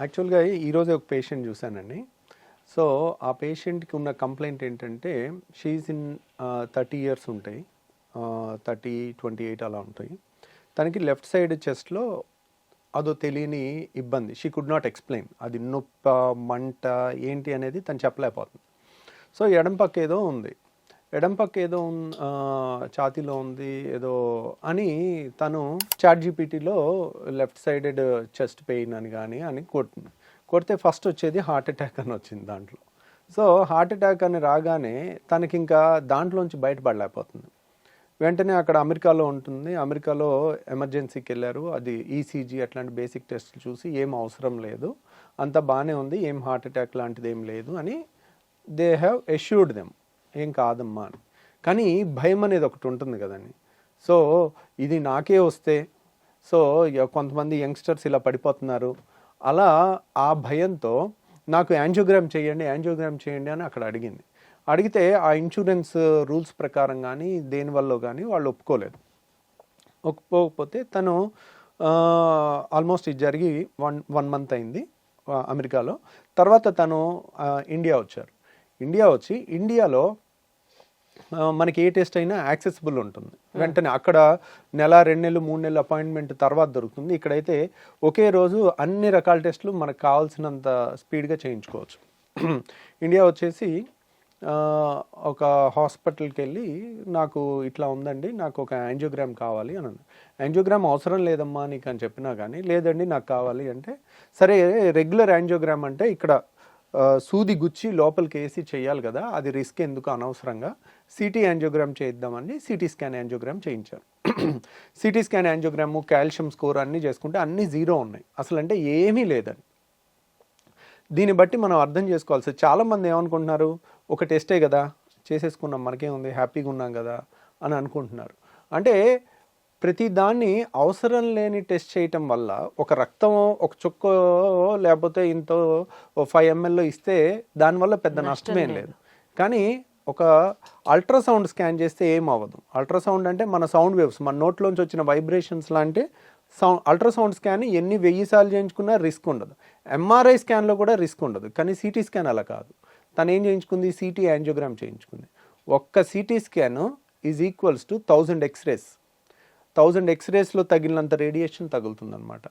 యాక్చువల్గా ఈరోజు ఒక పేషెంట్ చూశానండి. సో ఆ పేషెంట్కి ఉన్న కంప్లైంట్ ఏంటంటే షీఈ్ ఇన్ థర్టీ ఇయర్స్ ఉంటాయి. థర్టీ ట్వంటీ ఎయిట్ అలా ఉంటాయి. తనకి లెఫ్ట్ సైడ్ చెస్ట్లో అదో తెలియని ఇబ్బంది. షీ కుడ్ నాట్ ఎక్స్ప్లెయిన్ అది నొప్ప మంట ఏంటి అనేది తను చెప్పలేకపోతుంది. సో ఎడం పక్క ఏదో ఉంది. ఎడం పక్క ఏదో ఛాతీలో ఉంది ఏదో అని తను చాట్ జీపీటీలో లెఫ్ట్ సైడెడ్ చెస్ట్ పెయిన్ అని కానీ అని కొట్టింది కొడితే ఫస్ట్ వచ్చేది హార్ట్ అటాక్ అని వచ్చింది దాంట్లో. సో హార్ట్ అటాక్ అని రాగానే తనకి ఇంకా దాంట్లోంచి బయటపడలేకపోతుంది. వెంటనే అక్కడ అమెరికాలో ఉంటుంది. అమెరికాలో ఎమర్జెన్సీకి వెళ్ళారు అది ఈసీజీ అట్లాంటి బేసిక్ టెస్ట్లు చూసి ఏం అవసరం లేదు. అంత బాగానే ఉంది. ఏం హార్ట్ అటాక్ లాంటిది ఏం లేదు అని దే హ్యావ్ ఎష్యూర్డ్ దెమ్. ఏం కాదమ్మా అని. కానీ భయం అనేది ఒకటి ఉంటుంది కదండి. సో ఇది నాకే వస్తే సో కొంతమంది యంగ్స్టర్స్ ఇలా పడిపోతున్నారు. అలా ఆ భయంతో నాకు యాంజియోగ్రామ్ చేయండి యాంజియోగ్రామ్ చేయండి అని అక్కడ అడిగింది. అడిగితే ఆ ఇన్సూరెన్స్ రూల్స్ ప్రకారం కానీ దేనివల్ల కానీ వాళ్ళు ఒప్పుకోలేదు. ఒప్పుకోకపోతే తను ఆల్మోస్ట్ ఇది జరిగి వన్ వన్ మంత్ అయింది అమెరికాలో. తర్వాత తను ఇండియా వచ్చారు. ఇండియా వచ్చి ఇండియాలో మనకి ఏ టెస్ట్ అయినా యాక్సెసిబుల్ ఉంటుంది. వెంటనే అక్కడ నెల రెండు నెలలు మూడు నెలలు అపాయింట్మెంట్ తర్వాత దొరుకుతుంది. ఇక్కడైతే ఒకే రోజు అన్ని రకాల టెస్టులు మనకు కావాల్సినంత స్పీడ్గా చేయించుకోవచ్చు. ఇండియా వచ్చేసి ఒక హాస్పిటల్కి వెళ్ళి నాకు ఇట్లా ఉందండి నాకు ఒక యాంజియోగ్రామ్ కావాలి అని యాంజియోగ్రామ్ అవసరం లేదమ్మా నీకు అని చెప్పినా కానీ లేదండి నాకు కావాలి అంటే సరే రెగ్యులర్ యాంజియోగ్రామ్ అంటే ఇక్కడ సూది గుచ్చి లోపలికి వేసి చేయాలి కదా అది రిస్క్ ఎందుకు అనవసరంగా? సిటీ యాంజియోగ్రామ్ చేయిద్దామని సిటీ స్కాన్ యాంజియోగ్రామ్ చేయించారు. CT scan angiogram calcium score అన్నీ చేసుకుంటే అన్నీ జీరో ఉన్నాయి. అసలు అంటే ఏమీ లేదని. దీన్ని బట్టి మనం అర్థం చేసుకోవాల్సి చాలా మంది ఏమనుకుంటున్నారు? ఒక టెస్టే కదా చేసేసుకున్నాం మనకేముంది హ్యాపీగా ఉన్నాం కదా అని అనుకుంటున్నారు. అంటే ప్రతి దాన్ని అవసరం లేని టెస్ట్ చేయటం వల్ల ఒక రక్తం ఒక చుక్క లేకపోతే ఇంతో ఫైవ్ ఎంఎల్లో ఇస్తే దానివల్ల పెద్ద నష్టమేం లేదు. కానీ ఒక అల్ట్రాసౌండ్ స్కాన్ చేస్తే ఏం అవ్వదు. అల్ట్రాసౌండ్ అంటే మన సౌండ్ వేవ్స్ మన నోట్లోంచి వచ్చిన వైబ్రేషన్స్ లాంటి సౌండ్ అల్ట్రాసౌండ్ స్కాన్ ఎన్ని వెయ్యి సార్లు చేయించుకున్నా రిస్క్ ఉండదు. ఎంఆర్ఐ స్కాన్లో కూడా రిస్క్ ఉండదు. కానీ సిటీ స్కాన్ అలా కాదు. తను ఏం చేయించుకుంది? సిటీ యాంజియోగ్రామ్ చేయించుకుంది. ఒక్క CT scan is equals to thousand xrays. Thousand ఎక్స్రేస్లో తగిలినంత రేడియేషన్ తగులుతుందన్నమాట.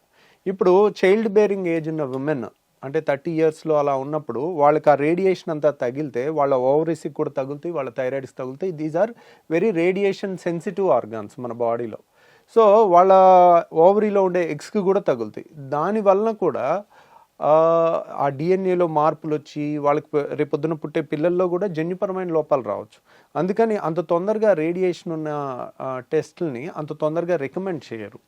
ఇప్పుడు చైల్డ్ బేరింగ్ ఏజ్ ఉన్న ఉమెన్ అంటే థర్టీ ఇయర్స్లో అలా ఉన్నప్పుడు వాళ్ళకి ఆ రేడియేషన్ అంతా తగిలితే వాళ్ళ ఓవరీస్కి కూడా తగులుతాయి వాళ్ళ థైరాయిడ్స్ తగులుతాయి. These are very radiation sensitive organs మన బాడీలో. సో వాళ్ళ ఓవరీలో ఉండే ఎగ్స్కి కూడా తగులుతాయి. దానివలన కూడా ఆ, డిఎన్ఏలో మార్పులు వచ్చి వాళ్ళకి రేపొద్దున పుట్టే పిల్లల్లో కూడా జన్యుపరమైన లోపాలు రావచ్చు. అందుకని అంత తొందరగా రేడియేషన్ ఉన్న టెస్ట్ని టెస్ట్లని అంత తొందరగా రికమెండ్ చేయరు.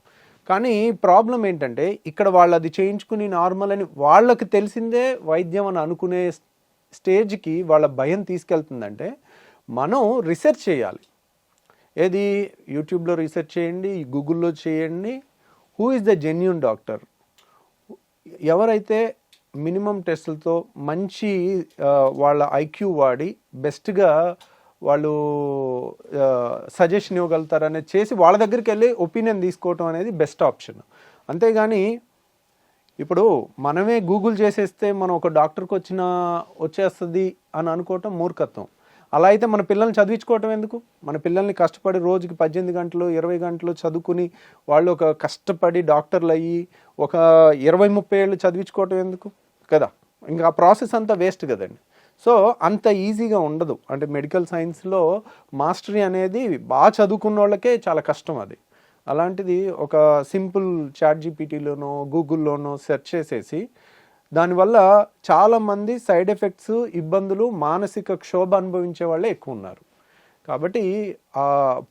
కానీ ప్రాబ్లం ఏంటంటే ఇక్కడ వాళ్ళు అది చేయించుకుని నార్మల్ అని వాళ్ళకి తెలిసిందే వైద్యం అని అనుకునే స్టేజ్కి వాళ్ళ భయం తీసుకెళ్తుందంటే మనం రీసెర్చ్ చేయాలి. ఏది? యూట్యూబ్లో రీసెర్చ్ చేయండి గూగుల్లో చేయండి. Who is the genuine doctor? ఎవరైతే మినిమం టెస్టులతో మంచి వాళ్ళ ఐక్యూ వాడి బెస్ట్గా వాళ్ళు సజెషన్ ఇవ్వగలుగుతారనేది చేసి వాళ్ళ దగ్గరికి వెళ్ళి ఒపీనియన్ తీసుకోవటం అనేది బెస్ట్ ఆప్షన్. అంతేగాని ఇప్పుడు మనమే గూగుల్ చేసేస్తే మనం ఒక డాక్టర్కి వచ్చిన వచ్చేస్తుంది అని అనుకోవటం మూర్ఖత్వం. అలా అయితే మన పిల్లల్ని చదివించుకోవటం ఎందుకు? మన పిల్లల్ని కష్టపడి రోజుకి పద్దెనిమిది గంటలు ఇరవై గంటలు చదువుకుని వాళ్ళు ఒక కష్టపడి డాక్టర్లు అయ్యి ఒక ఇరవై ముప్పై ఏళ్ళు చదివించుకోవటం ఎందుకు? కదా? ఇంకా ఆ ప్రాసెస్ అంతా వేస్ట్ కదండి. సో అంత ఈజీగా ఉండదు. అంటే మెడికల్ సైన్స్లో మాస్టరీ అనేది బాగా చదువుకున్న వాళ్ళకే చాలా కష్టం అది. అలాంటిది ఒక సింపుల్ చాట్ జీపీటీలోనో గూగుల్లోనో సెర్చ్ చేసేసి దానివల్ల చాలామంది సైడ్ ఎఫెక్ట్స్ ఇబ్బందులు మానసిక క్షోభ అనుభవించే వాళ్ళే ఎక్కువ ఉన్నారు కాబట్టి ఆ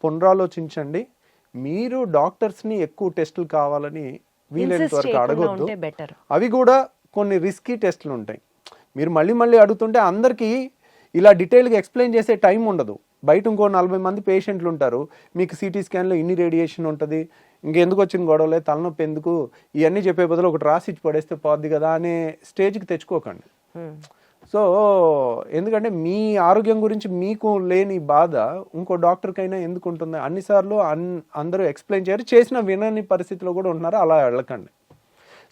పునరాలోచించండి. మీరు డాక్టర్స్ని ఎక్కువ టెస్టులు కావాలని వీలైనంత వరకు అడగొద్దు. అవి కూడా కొన్ని రిస్కీ టెస్టులు ఉంటాయి. మీరు మళ్ళీ మళ్ళీ అడుగుతుంటే అందరికీ ఇలా డీటెయిల్గా ఎక్స్ప్లెయిన్ చేసే టైం ఉండదు. బయట ఇంకో నలభై మంది పేషెంట్లు ఉంటారు. మీకు సిటీ స్కాన్లో ఇన్ని రేడియేషన్ ఉంటుంది. ఇంకెందుకు వచ్చిన గొడవలే? తలనొప్పి ఎందుకు? ఇవన్నీ చెప్పే బదులు ఒకటి రాసి ఇచ్చి పడేస్తే పోద్ది కదా అనే స్టేజ్కి తెచ్చుకోకండి. సో ఎందుకంటే మీ ఆరోగ్యం గురించి మీకు లేని బాధ ఇంకో డాక్టర్కైనా ఎందుకు ఉంటుంది? అన్నిసార్లు అన్ అందరూ ఎక్స్ప్లెయిన్ చేయరు. చేసిన వినని పరిస్థితిలో కూడా ఉంటున్నారు. అలా వెళ్ళకండి.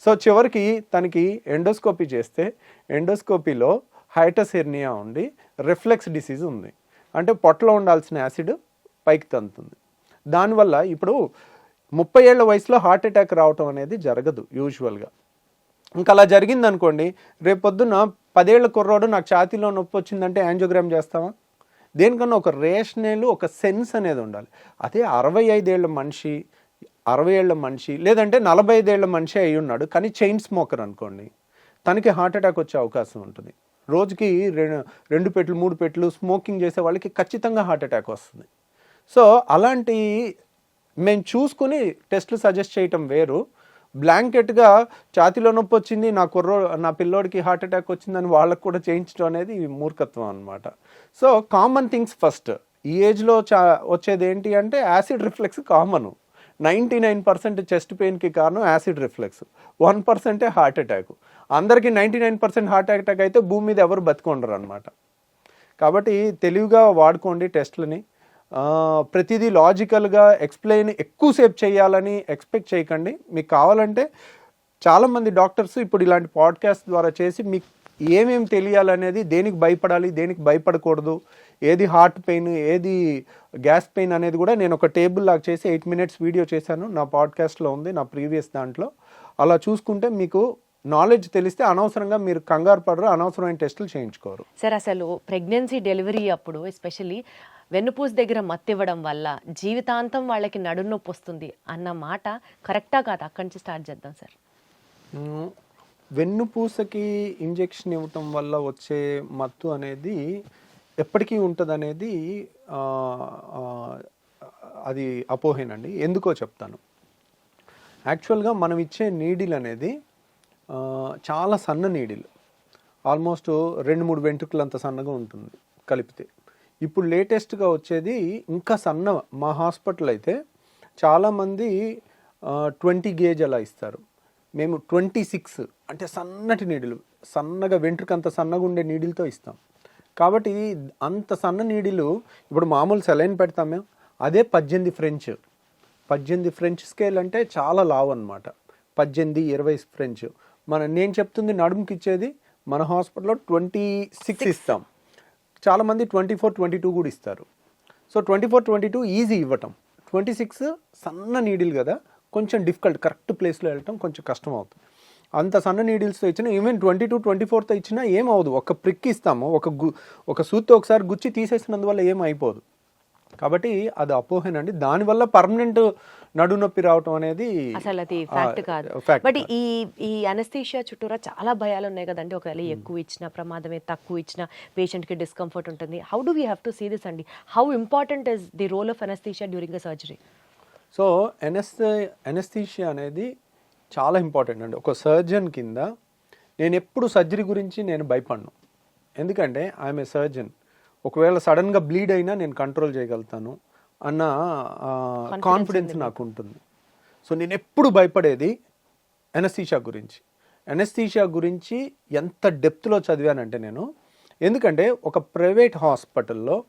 సో చివరికి తనకి ఎండోస్కోపీ చేస్తే ఎండోస్కోపీలో హైటస్ హెర్నియా ఉండి రిఫ్లెక్స్ డిసీజ్ ఉంది. అంటే పొట్టలో ఉండాల్సిన యాసిడ్ పైకి తంతుంది దానివల్ల ఇప్పుడు ముప్పై ఏళ్ళ వయసులో హార్ట్ అటాక్ రావటం అనేది జరగదు యూజువల్గా ఇంకా అలా జరిగింది అనుకోండి రేపు పొద్దున్న పదేళ్ళ కుర్రోడు నాకు ఛాతీలో నొప్పి వచ్చిందంటే యాంజియోగ్రామ్ చేస్తావా? దేనికన్నా ఒక రేషనల్ ఒక సెన్స్ అనేది ఉండాలి. అదే అరవై ఐదేళ్ళ మనిషి అరవై ఏళ్ళ మనిషి లేదంటే నలభై ఐదేళ్ళ మనిషి అయి ఉన్నాడు కానీ చైన్ స్మోకర్ అనుకోండి తనకి హార్ట్ అటాక్ వచ్చే అవకాశం ఉంటుంది. రోజుకి రెండు రెండు పెట్లు మూడు పెట్లు స్మోకింగ్ చేసే వాళ్ళకి ఖచ్చితంగా హార్ట్ అటాక్ వస్తుంది. సో అలాంటి మేము చూసుకుని టెస్ట్లు సజెస్ట్ చేయటం వేరు. బ్లాంకెట్గా ఛాతిలో నొప్పి వచ్చింది నా కుర్రో నా పిల్లోడికి హార్ట్ అటాక్ వచ్చిందని వాళ్ళకు కూడా చేయించడం అనేది మూర్ఖత్వం అనమాట సో కామన్ థింగ్స్ ఫస్ట్. ఈ ఏజ్లో చా వచ్చేది ఏంటి అంటే acid reflex common. Ninety nine percent chest పెయిన్కి కారణం యాసిడ్ రిఫ్లెక్స్. వన్ పర్సెంటే హార్ట్ అటాక్. అందరికీ ninety nine percent heart attack అయితే భూమి మీద ఎవరు బతుకుండరు అనమాట కాబట్టి తెలివిగా వాడుకోండి టెస్ట్లని. ప్రతిదీ లాజికల్గా ఎక్స్ప్లెయిన్ ఎక్కువసేపు చేయాలని ఎక్స్పెక్ట్ చేయకండి. మీకు కావాలంటే చాలామంది డాక్టర్స్ ఇప్పుడు ఇలాంటి పాడ్కాస్ట్ ద్వారా చేసి మీకు ఏమేమి తెలియాలనేది దేనికి భయపడాలి దేనికి భయపడకూడదు ఏది హార్ట్ పెయిన్ ఏది గ్యాస్ పెయిన్ అనేది కూడా నేను ఒక టేబుల్ లాగా చేసి ఎయిట్ మినిట్స్ వీడియో చేశాను. నా పాడ్కాస్ట్లో ఉంది నా ప్రీవియస్ దాంట్లో. అలా చూసుకుంటే మీకు నాలెడ్జ్ తెలిస్తే అనవసరంగా మీరు కంగారు పడరు అనవసరమైన టెస్టులు చేయించుకోరు. సార్ అసలు ప్రెగ్నెన్సీ డెలివరీ అప్పుడు ఎస్పెషల్లీ వెన్నుపూస దగ్గర మత్తివ్వడం వల్ల జీవితాంతం వాళ్ళకి నడునొప్పి వస్తుంది అన్న మాట కరెక్టా కాదు? అక్కడి నుంచి స్టార్ట్ చేద్దాం సార్. వెన్నుపూసకి ఇంజెక్షన్ ఇవ్వటం వల్ల వచ్చే మత్తు అనేది ఎప్పటికీ ఉంటుంది అనేది అది అపోహేనండి. ఎందుకో చెప్తాను. యాక్చువల్గా మనం ఇచ్చే నీడిల్ అనేది చాలా సన్న నీడిల్. ఆల్మోస్ట్ రెండు మూడు వెంట్రుకలు అంత సన్నగా ఉంటుంది కలిపితే. ఇప్పుడు లేటెస్ట్గా వచ్చేది ఇంకా సన్న మా హాస్పిటల్ అయితే చాలామంది ట్వంటీ గేజ్ అలా ఇస్తారు. మేము ట్వంటీ సిక్స్ అంటే సన్నటి నీడిలు సన్నగా వెంట్రుక అంత సన్నగా ఉండే నీడిల్తో ఇస్తాం. కాబట్టి అంత సన్న నీడిలు ఇప్పుడు మామూలు సెలైన్ పెడతాం మేము అదే పద్దెనిమిది ఫ్రెంచ్ పద్దెనిమిది ఫ్రెంచ్ స్కేల్ అంటే చాలా లావ్ అనమాట పద్దెనిమిది ఇరవై ఫ్రెంచ్ మన నేను చెప్తుంది నడుముకి ఇచ్చేది మన హాస్పిటల్లో ట్వంటీ సిక్స్ ఇస్తాం. చాలామంది ట్వంటీ ఫోర్ ట్వంటీ టూ కూడా ఇస్తారు. So twenty four twenty two easy ఇవ్వటం. ట్వంటీ సిక్స్ సన్న నీడిల్ కదా కొంచెం డిఫికల్ట్ కరెక్ట్ ప్లేస్లో వెళ్ళటం కొంచెం కష్టం అవుతుంది. అంత సన్న నీడిల్స్తో ఇచ్చినా ఈవెన్ ట్వంటీ టూ ట్వంటీ ఫోర్తో ఇచ్చినా ఏం అవ్వదు. ఒక ప్రిక్ ఇస్తాము ఒక గు ఒక సూత్తో ఒకసారి గుచ్చి తీసేసినందువల్ల ఏం అయిపోదు. కాబట్టి అది అపోహేనండి. దానివల్ల పర్మనెంట్ నడు నొప్పి రావటం అనేది అసలు అది ఫ్యాక్ట్ కాదు. బట్. ఈ ఈ అనస్థీషియా చుట్టూరా చాలా భయాలు ఉన్నాయి కదండి. ఒకవేళ ఎక్కువ ఇచ్చిన ప్రమాదమే తక్కువ ఇచ్చిన పేషెంట్కి డిస్కంఫర్ట్ ఉంటుంది. How do we have to see this అండి? How important is the role of anaesthesia during uh surgery so anaes anaesthesia అనేది చాలా ఇంపార్టెంట్ అండి. ఒక సర్జన్ కింద నేను ఎప్పుడు సర్జరీ గురించి నేను భయపడను. ఎందుకంటే ఐఎమ్ ఏ సర్జన్ ఒకవేళ సడన్గా బ్లీడ్ అయినా నేను కంట్రోల్ చేయగలుగుతాను. అన్న కాన్ఫిడెన్స్ నాకు ఉంటుంది సో నేను ఎప్పుడు భయపడేది ఎనస్థీషియా గురించి. ఎనస్థీషియా గురించి ఎంత డెప్త్లో చదివానంటే నేను ఎందుకంటే ఒక ప్రైవేట్ హాస్పిటల్లో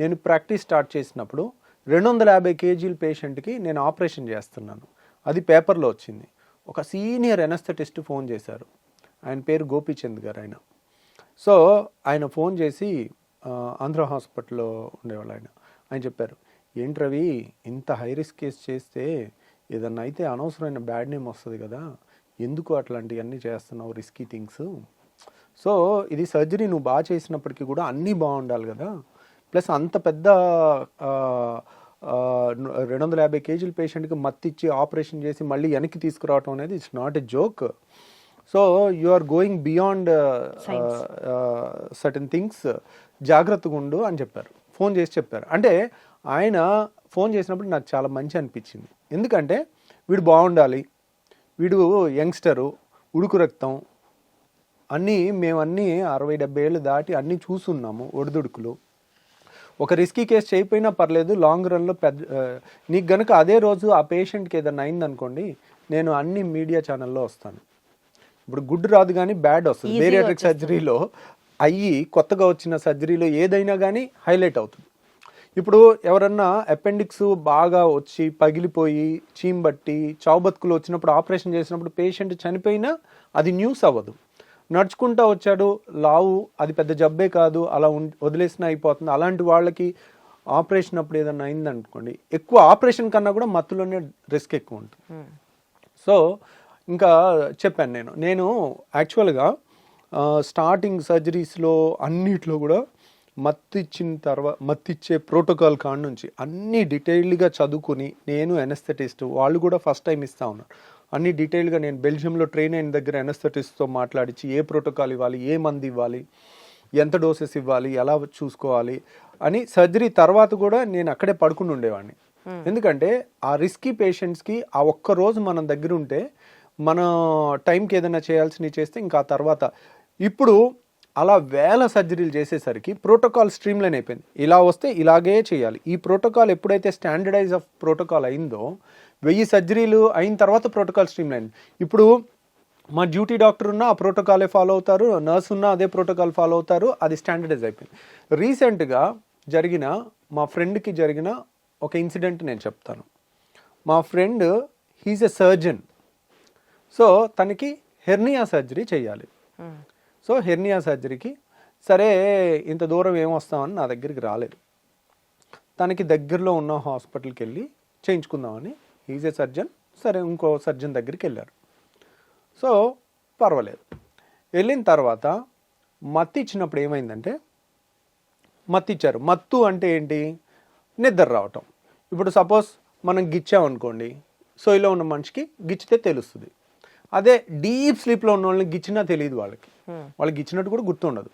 నేను ప్రాక్టీస్ స్టార్ట్ చేసినప్పుడు రెండు వందల యాభై కేజీల పేషెంట్కి నేను ఆపరేషన్ చేస్తున్నాను. అది పేపర్లో వచ్చింది. ఒక సీనియర్ ఎనస్థెటిస్ట్ ఫోన్ చేశారు. ఆయన పేరు గోపీచంద్ గారు ఆయన. సో ఆయన ఫోన్ చేసి ఆంధ్ర హాస్పిటల్లో ఉండేవాళ్ళు ఆయన. ఆయన చెప్పారు ఏంటి రవి ఇంత హై రిస్క్ కేసు చేస్తే ఏదన్నా అయితే అనవసరమైన బ్యాడ్ నేమ్ వస్తుంది కదా ఎందుకు అట్లాంటివన్నీ చేస్తున్నావు రిస్కీ థింగ్స్ సో ఇది సర్జరీ నువ్వు బాగా చేసినప్పటికీ కూడా అన్నీ బాగుండాలి కదా. ప్లస్ అంత పెద్ద రెండు వందల యాభై కేజీల పేషెంట్కి మత్తిచ్చి ఆపరేషన్ చేసి మళ్ళీ వెనక్కి తీసుకురావటం అనేది it's not a joke so you are going beyond certain things జాగ్రత్తగా ఉండు అని చెప్పారు. ఫోన్ చేసి చెప్పారు. అంటే ఆయన ఫోన్ చేసినప్పుడు నాకు చాలా మంచి అనిపించింది. ఎందుకంటే వీడు బాగుండాలి వీడు యంగ్స్టరు ఉడుకు రక్తం అన్నీ మేము అన్నీ అరవై డెబ్బై ఏళ్ళు దాటి అన్నీ చూస్తున్నాము ఒడిదుడుకులు. ఒక రిస్కీ కేసు చేయకపోయినా పర్లేదు లాంగ్ రన్లో పెద్ద నీకు గనుక అదే రోజు ఆ పేషెంట్కి ఏదైనా అయిందనుకోండి నేను అన్ని మీడియా ఛానల్లో వస్తాను. ఇప్పుడు గుడ్ రాదు కానీ బ్యాడ్ వస్తుంది. బేరియాట్రిక్ సర్జరీలో అయ్యి కొత్తగా వచ్చిన సర్జరీలో ఏదైనా కానీ హైలైట్ అవుతుంది. ఇప్పుడు ఎవరన్నా అపెండిక్స్ బాగా వచ్చి పగిలిపోయి చీమ్ బట్టి చావుబతుకులు వచ్చినప్పుడు ఆపరేషన్ చేసినప్పుడు పేషెంట్ చనిపోయినా అది న్యూస్ అవ్వదు. నడుచుకుంటా వచ్చాడు లావు అది పెద్ద జబ్బే కాదు అలా ఉం- వదిలేసినా అయిపోతుంది. అలాంటి వాళ్ళకి ఆపరేషన్ అప్పుడు ఏదన్నా అయిందనుకోండి ఎక్కువ ఆపరేషన్ కన్నా కూడా మత్తులోనే రిస్క్ ఎక్కువ ఉంటుంది. సో ఇంకా చెప్పాను నేను. నేను యాక్చువల్గా స్టార్టింగ్ సర్జరీస్లో అన్నిట్లో కూడా మత్తు ఇచ్చిన తర్వాత మత్తు ఇచ్చే ప్రోటోకాల్ కాడ నుంచి అన్ని డీటెయిల్డ్గా చదువుకుని నేను ఎనస్థెటిస్ట్ వాళ్ళు కూడా ఫస్ట్ టైం ఇస్తా ఉన్నారు. అన్ని డీటెయిల్గా నేను బెల్జియంలో ట్రైన్ అయిన దగ్గర ఎనస్థెటిస్ట్తో మాట్లాడించి ఏ ప్రోటోకాల్ ఇవ్వాలి ఏ మంది ఇవ్వాలి ఎంత డోసెస్ ఇవ్వాలి ఎలా చూసుకోవాలి అని సర్జరీ తర్వాత కూడా నేను అక్కడే పడుకుని ఉండేవాడిని. ఎందుకంటే ఆ రిస్కీ పేషెంట్స్కి ఆ ఒక్క రోజు మనం దగ్గర ఉంటే మన టైంకి ఏదైనా చేయాల్సినవి చేస్తే ఇంకా ఆ తర్వాత ఇప్పుడు అలా వేల సర్జరీలు చేసేసరికి ప్రోటోకాల్ స్ట్రీమ్ లైన్ అయిపోయింది. ఇలా వస్తే ఇలాగే చేయాలి. ఈ ప్రోటోకాల్ ఎప్పుడైతే స్టాండర్డైజ్ ఆఫ్ ప్రోటోకాల్ అయిందో వెయ్యి సర్జరీలు అయిన తర్వాత ప్రోటోకాల్ స్ట్రీమ్ లైన్ ఇప్పుడు మా డ్యూటీ డాక్టర్ ఉన్నా ఆ ప్రోటోకాలే ఫాలో అవుతారు నర్స్ ఉన్నా అదే ప్రోటోకాల్ ఫాలో అవుతారు అది స్టాండర్డైజ్ అయిపోయింది. రీసెంట్గా జరిగిన మా ఫ్రెండ్కి జరిగిన ఒక ఇన్సిడెంట్ నేను చెప్తాను. మా friend he's a surgeon. So తనకి హెర్నియా సర్జరీ చేయాలి. సో హెర్నియా సర్జరీకి సరే ఇంత దూరం ఏం వస్తామని నా దగ్గరికి రాలేదు. తనకి దగ్గరలో ఉన్న హాస్పిటల్కి వెళ్ళి చేయించుకుందామని ఈజ్ ఏ సర్జన్ సరే ఇంకో సర్జన్ దగ్గరికి వెళ్ళారు సో పర్వాలేదు. వెళ్ళిన తర్వాత మత్తు ఇచ్చినప్పుడు ఏమైందంటే మత్తు ఇచ్చారు. మత్తు అంటే ఏంటి? నిద్ర రావటం. ఇప్పుడు సపోజ్ మనం గిచ్చామనుకోండి సోయిలో ఉన్న మనిషికి గిచ్చితే తెలుస్తుంది. అదే డీప్ స్లీప్లో ఉన్న వాళ్ళని గిచ్చినా తెలియదు వాళ్ళకి. వాళ్ళకి గిచ్చినట్టు కూడా గుర్తుండదు.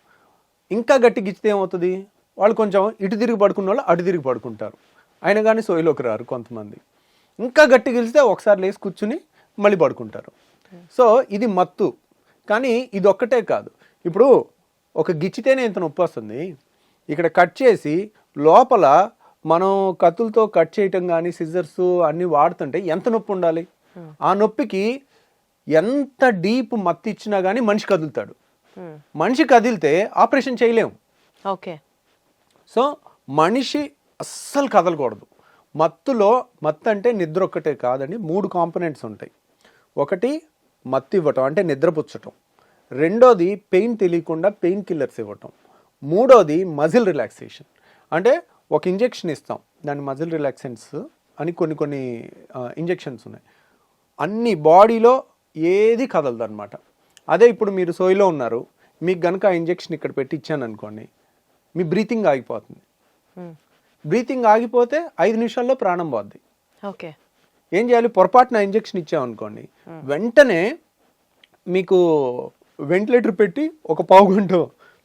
ఇంకా గట్టి గిచ్చితే ఏమవుతుంది? వాళ్ళు కొంచెం ఇటు తిరిగి పడుకున్న వాళ్ళు అటు తిరిగి పడుకుంటారు. అయినా కానీ సోయిలోకి రారు కొంతమంది. ఇంకా గట్టి గెలిస్తే ఒకసారి లేచి కూర్చుని మళ్ళీ పడుకుంటారు. సో ఇది మత్తు. కానీ ఇది ఒక్కటే కాదు. ఇప్పుడు ఒక గిచ్చితేనే ఇంత నొప్పి వస్తుంది. ఇక్కడ కట్ చేసి లోపల మనం కత్తులతో కట్ చేయటం కానీ సిజర్స్ అన్ని వాడుతుంటే ఎంత నొప్పి ఉండాలి? ఆ నొప్పికి ఎంత డీప్ మత్తు ఇచ్చినా కానీ మనిషి కదులుతాడు. మనిషి కదిలితే ఆపరేషన్ చేయలేము ఓకే. సో మనిషి అస్సలు కదలకూడదు. మత్తులో మత్తు అంటే నిద్ర ఒక్కటే కాదండి మూడు కాంపనెంట్స్ ఉంటాయి. ఒకటి మత్తు ఇవ్వటం అంటే నిద్రపుచ్చటం రెండోది పెయిన్ తెలియకుండా పెయిన్ కిల్లర్స్ ఇవ్వటం. మూడోది మజిల్ రిలాక్సేషన్. అంటే ఒక ఇంజెక్షన్ ఇస్తాం. దాని మజిల్ రిలాక్సెంట్స్ అని కొన్ని కొన్ని ఇంజెక్షన్స్ ఉన్నాయి. అన్ని బాడీలో ఏది కదలదు అనమాట అదే ఇప్పుడు మీరు సోయిలో ఉన్నారు. మీకు గనుక ఆ ఇంజెక్షన్ ఇక్కడ పెట్టి ఇచ్చాను అనుకోండి మీ బ్రీతింగ్ ఆగిపోతుంది. బ్రీతింగ్ ఆగిపోతే ఐదు నిమిషాల్లో ప్రాణం పోద్ది. ఓకే. ఏం చేయాలి? పొరపాటున ఇంజెక్షన్ ఇచ్చామనుకోండి వెంటనే మీకు వెంటిలేటర్ పెట్టి ఒక పావు గంట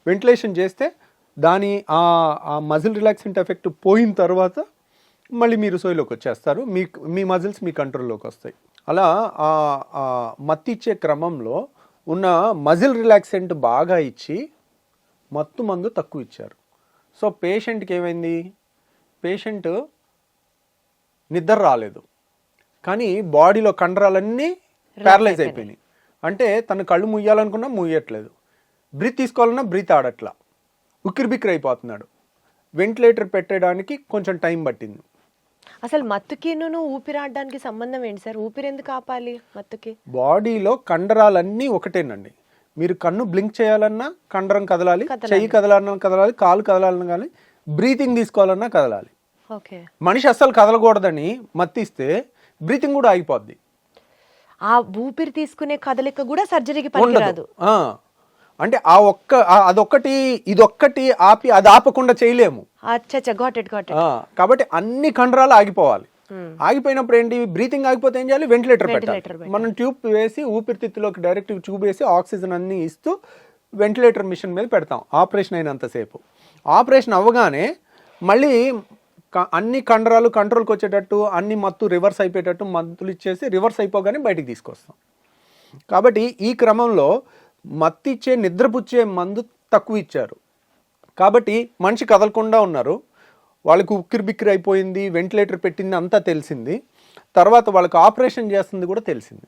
వెంటిలేషన్ చేస్తే దాని ఆ ఆ మజిల్ రిలాక్సెంట్ ఎఫెక్ట్ పోయిన తర్వాత మళ్ళీ మీరు సోయిలోకి వచ్చేస్తారు. మీ మీ మజిల్స్ మీ కంట్రోల్లోకి వస్తాయి. అలా ఆ ఆ మత్తు ఇచ్చే క్రమంలో ఉన్న మజిల్ రిలాక్సెంట్ బాగా ఇచ్చి మత్తు మందు తక్కువ ఇచ్చారు. సో పేషెంట్కి ఏమైంది? పేషెంట్ నిద్ర రాలేదు. కానీ బాడీలో కండరాలన్నీ ప్యారలైజ్ అయిపోయినాయి. అంటే తన కళ్ళు ముయ్యాలనుకున్నా ముయ్యట్లేదు బ్రీత్ తీసుకోవాలన్నా బ్రీత్ ఆడట్లా. ఉక్కిరి బిక్కిరి అయిపోతున్నాడు. వెంటిలేటర్ పెట్టడానికి కొంచెం టైం పట్టింది. అసలు మత్తుకి ఊపిరాడడానికి సంబంధం ఏంటి సార్? ఊపిరి ఎందుకు ఆపాలి మత్తుకి? బాడీలో కండరాలన్నీ ఒకటేనండి. మీరు కన్ను బ్లింక్ చేయాలన్నా కండరం కదలాలి. చెయ్యి కదలాలన్నా కదలాలి కాలు కదలాలన్నా కానీ బ్రీతింగ్ తీసుకోవాలన్నా కదలాలి. ఓకే. మనిషి అస్సలు కదలకూడదని మత్తిస్తే బ్రీతింగ్ కూడా ఆగిపోద్ది. ఆ ఊపిరి తీసుకునే కదలిక కూడా సర్జరీకి పనికిరాదు. అంటే ఆ ఒక్క అదొక్కటి ఇదొక్కటి ఆపి అది ఆపకుండా చేయలేము. కాబట్టి అన్ని కండరాలు ఆగిపోవాలి. ఆగిపోయినప్పుడు ఏంటి? బ్రీతింగ్ ఆగిపోతే ఏం చేయాలి? వెంటిలేటర్ పెట్టాలి. మనం ట్యూబ్ వేసి ఊపిరితిత్తులోకి డైరెక్ట్ ట్యూబ్ వేసి ఆక్సిజన్ అన్ని ఇస్తూ వెంటిలేటర్ మిషన్ మీద పెడతాం ఆపరేషన్ అయినంతసేపు ఆపరేషన్ అవ్వగానే మళ్ళీ అన్ని కండరాలు కంట్రోల్కి వచ్చేటట్టు అన్ని మత్తు రివర్స్ అయిపోయేటట్టు మత్తులు ఇచ్చేసి రివర్స్ అయిపోగానే బయటికి తీసుకొస్తాం. కాబట్టి ఈ క్రమంలో మత్తిచ్చే నిద్రపుచ్చే మందు తక్కువ ఇచ్చారు. కాబట్టి మనిషి కదలకుండా ఉన్నారు. వాళ్ళకి ఉక్కిరి బిక్కిరి అయిపోయింది వెంటిలేటర్ పెట్టింది అంతా తెలిసింది. తర్వాత వాళ్ళకి ఆపరేషన్ చేస్తుంది కూడా తెలిసింది.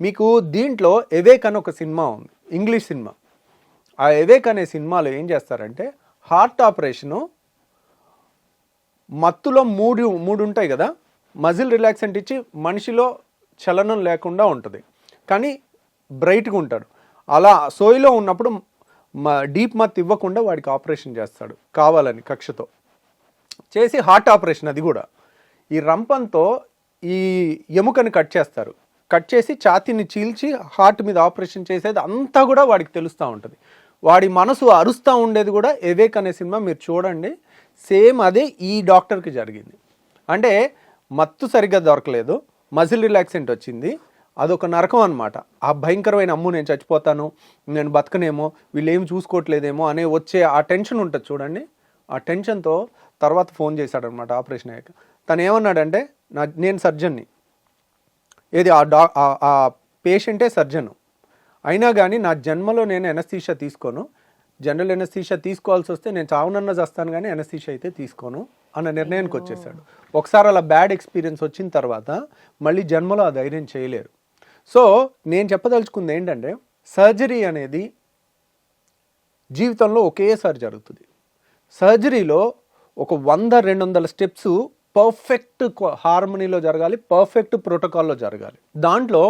మీకు దీంట్లో ఎవేక్ అని ఒక సినిమా ఉంది ఇంగ్లీష్ సినిమా. ఆ ఎవేక్ అనే సినిమాలో ఏం చేస్తారంటే హార్ట్ ఆపరేషను మత్తులో మూడు మూడు ఉంటాయి కదా మజిల్ రిలాక్సెంట్ ఇచ్చి మనిషిలో చలనం లేకుండా ఉంటుంది. కానీ బ్రైట్గా ఉంటాడు. అలా సోయిలో ఉన్నప్పుడు డీప్ మత్ ఇవ్వకుండా వాడికి ఆపరేషన్ చేస్తాడు కావాలని కక్షతో. చేసి హార్ట్ ఆపరేషన్ అది కూడా. ఈ రంపంతో ఈ ఎముకని కట్ చేస్తారు. కట్ చేసి ఛాతీని చీల్చి హార్ట్ మీద ఆపరేషన్ చేసేది అంతా కూడా వాడికి తెలుస్తూ ఉంటుంది. వాడి మనసు అరుస్తూ ఉండేది కూడా ఎవేక్ అనే సినిమా మీరు చూడండి. సేమ్ అదే ఈ డాక్టర్కి జరిగింది. అంటే మత్తు సరిగ్గా దొరకలేదు. మజిల్ రిలాక్సెంట్ వచ్చింది. అదొక నరకం అనమాట ఆ భయంకరమైన అమ్ము నేను చచ్చిపోతాను నేను బతకనేమో వీళ్ళు ఏమి చూసుకోవట్లేదేమో అనే వచ్చే ఆ టెన్షన్ ఉంటుంది చూడండి. ఆ టెన్షన్తో తర్వాత ఫోన్ చేశాడనమాట ఆపరేషన్ అయ్యాక. తను ఏమన్నాడంటే నా నేను సర్జన్ని. ఏది ఆ డా ఆ- పేషెంటే సర్జను. అయినా కానీ నా జన్మలో నేను ఎనస్థీషియా తీసుకోను. జనరల్ ఎనస్థీషియా తీసుకోవాల్సి వస్తే నేను చావునన్న చేస్తాను కానీ ఎనస్థీషియా అయితే తీసుకోను అన్న నిర్ణయానికి వచ్చేసాడు ఒకసారి అలా బ్యాడ్ ఎక్స్పీరియన్స్ వచ్చిన తర్వాత మళ్ళీ జన్మలో ఆ ధైర్యం చేయలేరు. సో నేను చెప్పదలుచుకుంది ఏంటంటే సర్జరీ అనేది జీవితంలో ఒకేసారి జరుగుతుంది. సర్జరీలో ఒక వంద రెండు వందల స్టెప్స్ పర్ఫెక్ట్ హార్మనీలో జరగాలి పర్ఫెక్ట్ ప్రోటోకాల్లో జరగాలి. దాంట్లో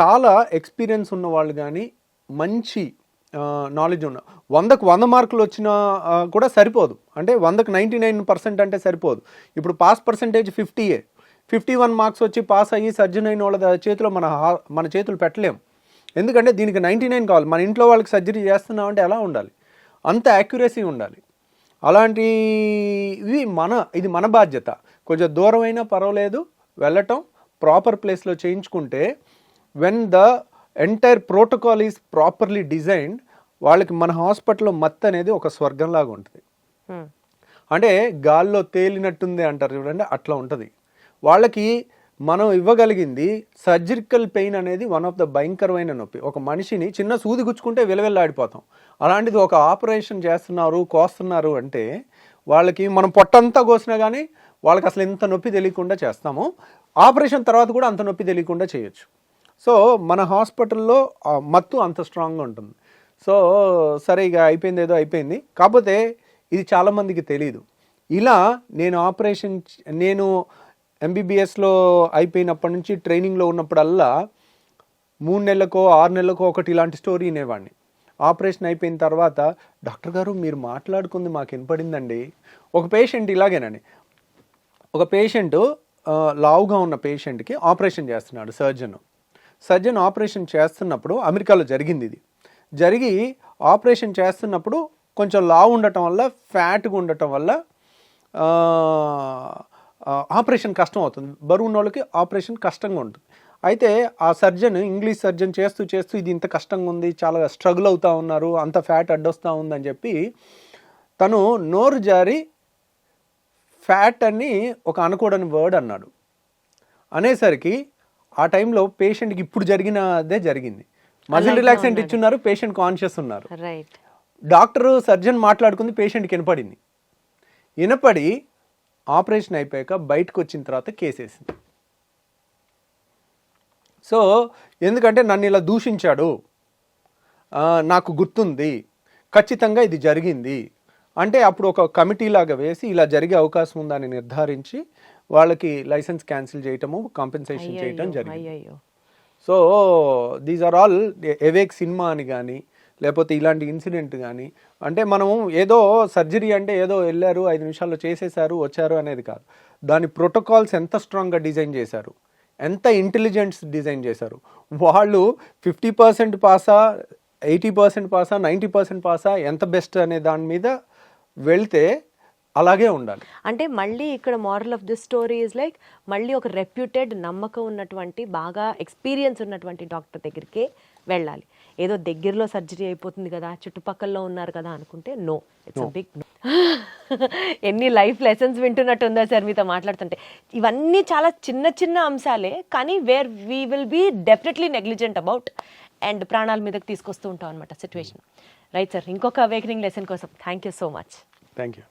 చాలా ఎక్స్పీరియన్స్ ఉన్న వాళ్ళు కానీ మంచి నాలెడ్జ్ ఉన్న వందకు వంద మార్కులు వచ్చినా కూడా సరిపోదు. అంటే వందకు నైంటీ నైన్ పర్సెంట్ అంటే సరిపోదు. ఇప్పుడు పాస్ పర్సంటేజ్ ఫిఫ్టీయే. ఫిఫ్టీ వన్ మార్క్స్ వచ్చి పాస్ అయ్యి సర్జన్ అయిన వాళ్ళ చేతిలో మన హా- మన చేతులు పెట్టలేం. ఎందుకంటే దీనికి నైంటీ నైన్ కావాలి. మన ఇంట్లో వాళ్ళకి సర్జరీ చేస్తున్నామంటే ఎలా ఉండాలి? అంత యాక్యురసీ ఉండాలి. అలాంటివి మన ఇది మన బాధ్యత. కొంచెం దూరమైనా పర్వాలేదు. వెళ్ళటం ప్రాపర్ ప్లేస్లో చేయించుకుంటే when the entire protocol is properly designed వాళ్ళకి మన హాస్పిటల్లో మత్ అనేది ఒక స్వర్గంలాగా ఉంటుంది. అంటే గాల్లో తేలినట్టుంది అంటారు చూడండి అట్లా ఉంటుంది. వాళ్ళకి మనం ఇవ్వగలిగింది సర్జికల్ పెయిన్ అనేది వన్ ఆఫ్ ద భయంకరమైన నొప్పి. ఒక మనిషిని చిన్న సూది గుచ్చుకుంటే విలవిల్లాడిపోతాం. అలాంటిది ఒక ఆపరేషన్ చేస్తున్నారు కోస్తున్నారు అంటే వాళ్ళకి మనం పొట్టంతా కోసినా కానీ వాళ్ళకి అసలు ఇంత నొప్పి తెలియకుండా చేస్తాము. ఆపరేషన్ తర్వాత కూడా అంత నొప్పి తెలియకుండా చేయొచ్చు. సో మన హాస్పిటల్లో మత్తు అంత స్ట్రాంగ్గా ఉంటుంది. సో సరే ఇక అయిపోయింది ఏదో అయిపోయింది. కాకపోతే ఇది చాలామందికి తెలియదు ఇలా నేను ఆపరేషన్ నేను ఎంబీబీఎస్లో అయిపోయినప్పటి నుంచి ట్రైనింగ్లో ఉన్నప్పుడల్లా మూడు నెలలకో ఆరు నెలలకో ఒకటి ఇలాంటి స్టోరీ వినేవాడిని. ఆపరేషన్ అయిపోయిన తర్వాత డాక్టర్ గారు మీరు మాట్లాడుకుంది మాకు వినపడిందండి. ఒక పేషెంట్ ఇలాగేనండి. ఒక పేషెంట్ లావుగా ఉన్న పేషెంట్కి ఆపరేషన్ చేస్తున్నాడు సర్జన్. సర్జన్ ఆపరేషన్ చేస్తున్నప్పుడు అమెరికాలో జరిగింది ఇది. జరిగి ఆపరేషన్ చేస్తున్నప్పుడు కొంచెం లావు ఉండటం వల్ల ఫ్యాట్గా ఉండటం వల్ల ఆపరేషన్ కష్టం అవుతుంది. బరువు ఉన్న వాళ్ళకి ఆపరేషన్ కష్టంగా ఉంటుంది. అయితే ఆ సర్జన్ ఇంగ్లీష్ సర్జన్ చేస్తూ చేస్తూ ఇది ఇంత కష్టంగా ఉంది చాలా స్ట్రగుల్ అవుతా ఉన్నారు అంత ఫ్యాట్ అడ్డొస్తూ ఉందని చెప్పి తను నోరు జారి ఫ్యాట్ అని ఒక అనకూడని వర్డ్ అన్నాడు. అనేసరికి ఆ టైంలో పేషెంట్కి ఇప్పుడు జరిగినదే జరిగింది. మజిల్ రిలాక్సెంట్ ఇచ్చున్నారు పేషెంట్ కాన్షియస్ ఉన్నారు. డాక్టర్ సర్జన్ మాట్లాడుకుంది పేషెంట్కి వినపడింది. వినపడి ఆపరేషన్ అయిపోయాక బయటకు వచ్చిన తర్వాత కేసేసింది. సో ఎందుకంటే నన్ను ఇలా దూషించాడు. నాకు గుర్తుంది. ఖచ్చితంగా ఇది జరిగింది. అంటే అప్పుడు ఒక కమిటీ లాగా వేసి ఇలా జరిగే అవకాశం ఉందని నిర్ధారించి వాళ్ళకి లైసెన్స్ క్యాన్సిల్ చేయటము కాంపెన్సేషన్ చేయటం జరిగింది. So these are all awake cinema అని కానీ లేకపోతే ఇలాంటి ఇన్సిడెంట్ కానీ అంటే మనం ఏదో సర్జరీ అంటే ఏదో వెళ్ళారు ఐదు నిమిషాల్లో చేసేసారు వచ్చారు అనేది కాదు. దాని ప్రోటోకాల్స్ ఎంత స్ట్రాంగ్గా డిజైన్ చేశారు? ఎంత ఇంటెలిజెన్స్ డిజైన్ చేశారు? వాళ్ళు ఫిఫ్టీ పర్సెంట్ పాసా ఎయిటీ పర్సెంట్ పాసా నైంటీ పర్సెంట్ పాసా ఎంత బెస్ట్ అనే దాని మీద వెళ్తే అలాగే ఉండాలి. అంటే మళ్ళీ ఇక్కడ moral of this story is like మళ్ళీ ఒక రెప్యూటెడ్ నమ్మకం ఉన్నటువంటి బాగా ఎక్స్పీరియన్స్ ఉన్నటువంటి డాక్టర్ దగ్గరికి వెళ్ళాలి. ఏదో దగ్గరలో సర్జరీ అయిపోతుంది కదా చుట్టుపక్కల ఉన్నారు కదా అనుకుంటే నో ఇట్స్ బిగ్ ఎన్ని లైఫ్ లెసన్స్ వింటున్నట్టుందా సార్ మీతో మాట్లాడుతుంటే. ఇవన్నీ చాలా చిన్న చిన్న అంశాలే కానీ where we will be definitely negligent about and ప్రాణాల మీదకి తీసుకొస్తూ ఉంటాం అనమాట సిచ్యువేషన్ రైట్ సార్ ఇంకొక అవేకనింగ్ లెసన్ కోసం. Thank you so much thank you